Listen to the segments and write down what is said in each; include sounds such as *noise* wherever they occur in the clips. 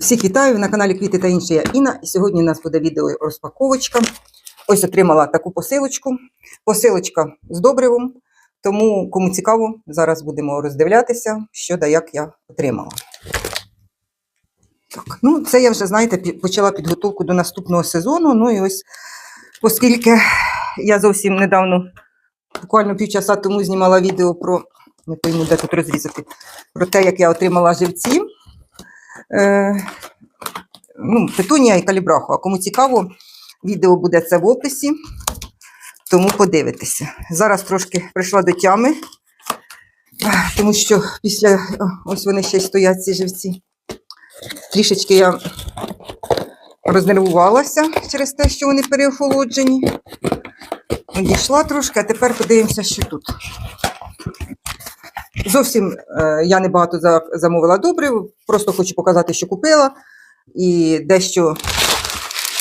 Всіх вітаю на каналі Квіти та інше я Інна. І сьогодні у нас буде відео розпаковочка. Ось отримала таку посилочку. Посилочка з добривом. Тому, кому цікаво, зараз будемо роздивлятися, що да як я отримала. Так, ну це я вже, знаєте, почала підготовку до наступного сезону. Ну і ось, оскільки я зовсім недавно, буквально півчаса тому знімала відео про, не пойму, де тут розрізати, про те, як я отримала живці. Е, ну, петунія і калібраху. А кому цікаво, відео буде це в описі, тому подивитися. Зараз трошки прийшла до тями, тому що після ось вони ще й стоять, ці живці. Трішечки я рознервувалася через те, що вони переохолоджені. Дійшла трошки, а тепер подивимося, що тут. Зовсім е, я небагато за, замовила добрив, просто хочу показати, що купила, і дещо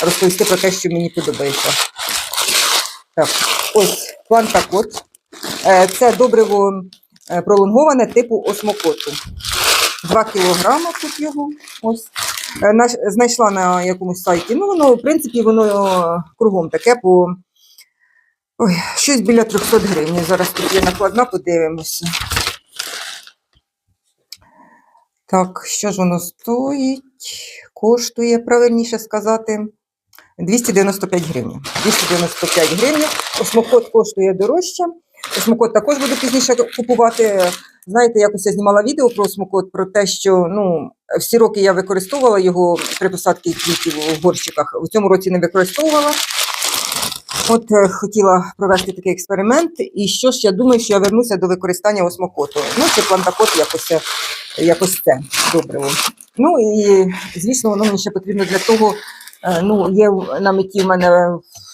розповісти про те, що мені подобається. Так, ось плантакот. Е, це добриво е, пролонговане типу осмокоту. 2 кілограма тут його. Ось. Знайшла на якомусь сайті. Ну, воно, в принципі, воно кругом таке по Ой, щось біля 300 гривень. Зараз тут є накладна, подивимося. Так, що ж воно стоїть? Коштує, правильніше сказати, 295 гривень. 295 гривень. Осмокот коштує дорожче. Осмокот також буду пізніше купувати. Знаєте, якось я знімала відео про осмокот, про те, що ну, всі роки я використовувала його при посадці квітів в горщиках. У цьому році не використовувала. От е, хотіла провести такий експеримент, і що ж я думаю, що я вернуся до використання осмокоту. Ну, це плантакот якось, е, якось це добриво. Ну і звісно, воно мені ще потрібно для того. е, Ну, є на меті в мене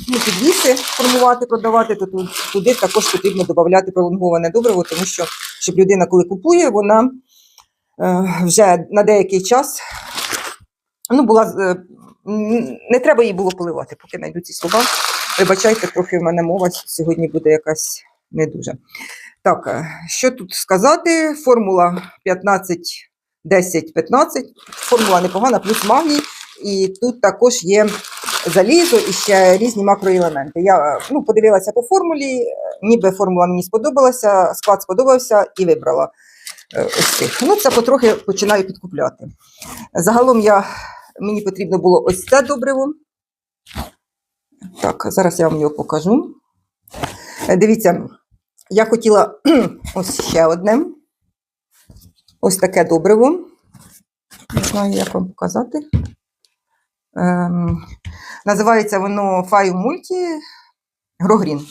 ну, підвіси формувати, продавати, то туди також потрібно додати пролонговане добриво, тому що щоб людина, коли купує, вона вже на деякий час ну, була е, не треба її було поливати, поки знайду ці слова. Вибачайте, трохи в мене мова сьогодні буде якась не дуже. Так, е, що тут сказати? Формула 15, 10, 15. Формула непогана, плюс магній. І тут також є залізо і ще різні макроелементи. Я е, ну, подивилася по формулі, ніби формула мені сподобалася, склад сподобався і вибрала ось цих. Ну, це потрохи починаю підкупляти. Загалом я, мені потрібно було ось це добриво. Так, зараз я вам його покажу. Е, Дивіться, я хотіла *clears throat* ось ще одне. Ось таке добриво. Не знаю, як вам показати. Ем, називається воно Five Multi Грогрін.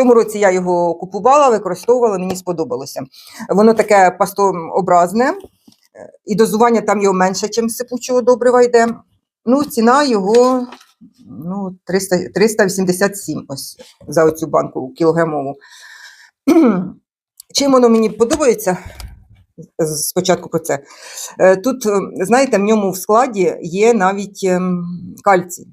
Тому році я його купувала, використовувала, мені сподобалося. Воно таке пастообразне, е, і дозування там його менше, ніж сипучого добрива йде. Ну, ціна його ну, 300, 387 ось за оцю банку кілограмову. Чим воно мені подобається? Спочатку про це. Е, Тут, е, знаєте, в ньому в складі є навіть ем, кальцій.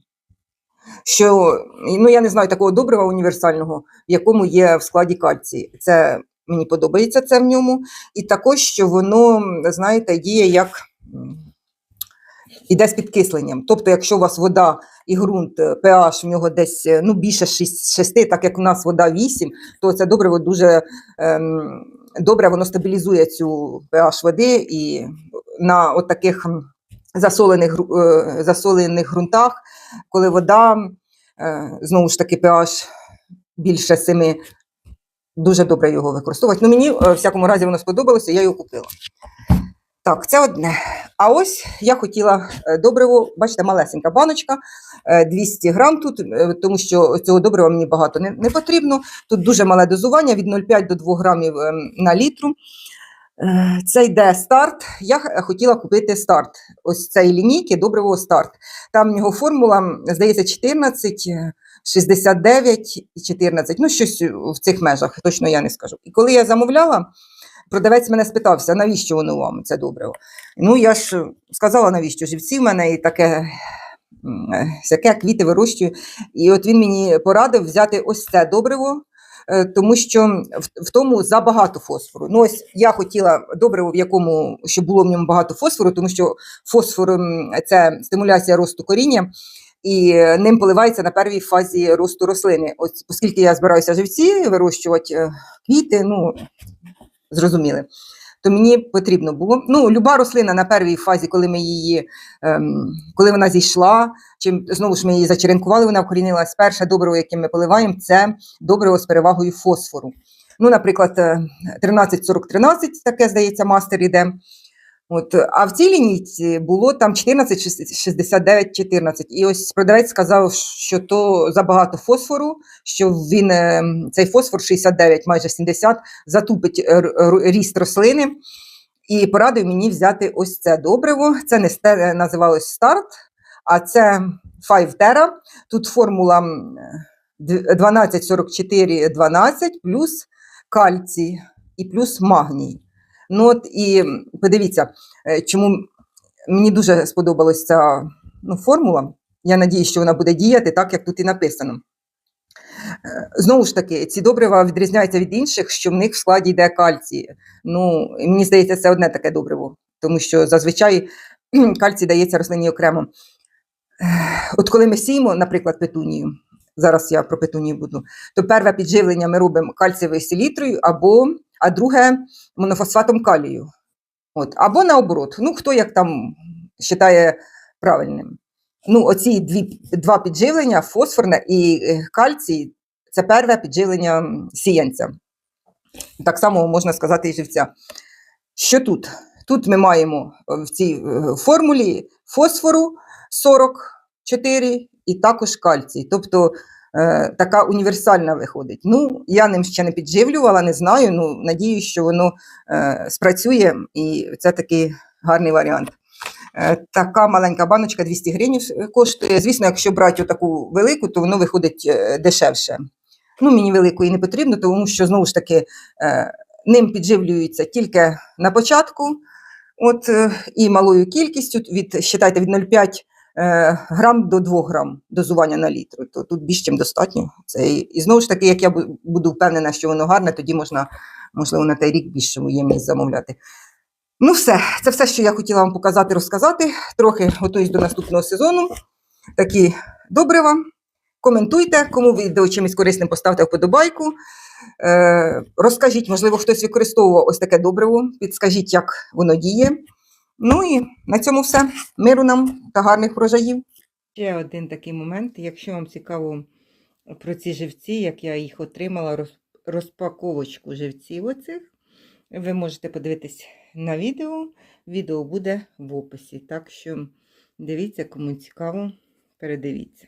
Що, ну, я не знаю такого добрива універсального, в якому є в складі кальцій. Це мені подобається це в ньому. І також, що воно, знаєте, діє як іде з підкисленням. Тобто, якщо у вас вода і ґрунт, е, pH в нього десь е, ну, більше 6, 6, так як у нас вода 8, то це добриво дуже ем, добре, воно стабілізує цю pH води і на от засолених, е, засолених ґрунтах, коли вода, е, знову ж таки, pH більше 7, дуже добре його використовувати. Ну, мені, е, в всякому разі, воно сподобалося, я його купила. Так, це одне. А ось я хотіла добриво, бачите, малесенька баночка, е, 200 грам тут, тому що цього добрива мені багато не, не потрібно. Тут дуже мале дозування від 0,5 до 2 грамів ем, на літру. Е, Це йде старт. Я хотіла купити старт. Ось цієї лінійки добривого старт. Там в нього формула, здається, 14, е, 69 і 14. Ну, щось в цих межах, точно я не скажу. І коли я замовляла, продавець мене спитався, навіщо воно вам це добриво? Ну, я ж сказала, навіщо живці в мене і таке. е, Всяке квіти вирощую. І от він мені порадив взяти ось це добриво е, тому що в, тому забагато фосфору. Ну, ось я хотіла добриво, в якому щоб було в ньому багато фосфору, тому що фосфор це стимуляція росту коріння. І е, ним поливається на первій фазі росту рослини. Ось, оскільки я збираюся живці вирощувати е, квіти, ну зрозуміли. То мені потрібно було. Ну, люба рослина на першій фазі, коли ми її, ем, коли вона зійшла, чим знову ж ми її зачеренкували, вона вкорінилась. Перше добриво, яке ми поливаємо, це добриво з перевагою фосфору. Ну, наприклад, е, 13-40-13, таке, здається, мастер іде. От, а в цій лінійці було там 14, 69, 14. І ось продавець сказав, що то забагато фосфору, що він е, цей фосфор 69, майже 70, затупить е, ріст рослини. І порадив мені взяти ось це добриво. Це не називалось старт, а це 5 Terra. Тут формула м, 12, 44, 12 плюс кальцій і плюс магній. Ну от і подивіться, е, чому мені дуже сподобалася ця ну, формула. Я надіюсь, що вона буде діяти так, як тут і написано. Е, Знову ж таки, ці добрива відрізняються від інших, що в них в складі йде кальцій. Ну, мені здається, це одне таке добриво, тому що зазвичай кальцій дається рослині окремо. От коли ми сіємо, наприклад, петунію, зараз я про петунію буду, то перше підживлення ми робимо кальцієвою селітрою, або, а друге монофосфатом калію. От, або наоборот, ну хто як там вважає правильним. Ну, оці дві, два підживлення, фосфорне і е, кальцій, це перше підживлення сіянця. Так само можна сказати і живця. Що тут? Тут ми маємо е, в цій е, формулі фосфору 44 і також кальцій. Тобто е, така універсальна виходить. Ну, я ним ще не підживлювала, не знаю. Ну, надіюсь, що воно е, спрацює, і це такий гарний варіант. Е, Така маленька баночка 200 гривень коштує. Звісно, якщо брати таку велику, то воно виходить дешевше. Ну, мені великої не потрібно, тому що знову ж таки ним підживлюється тільки на початку, от, і малою кількістю, від, считайте, від 0,5 е, грам до 2 грам дозування на літр. То тут більш чим достатньо. Це, і, знову ж таки, як я буду впевнена, що воно гарне, тоді можна, можливо, на той рік більшу ємність замовляти. Ну, все, це все, що я хотіла вам показати, розказати. Трохи готуюсь до наступного сезону. Такі добрива. Коментуйте, кому відео чимось корисним поставте вподобайку. Е, розкажіть, можливо, хтось використовував ось таке добриво. Підскажіть, як воно діє. Ну і на цьому все. Миру нам та гарних врожаїв. Ще один такий момент. Якщо вам цікаво про ці живці, як я їх отримала, розпаковочку живців оцих, ви можете подивитись на відео. Відео буде в описі. Так що дивіться, кому цікаво, передивіться.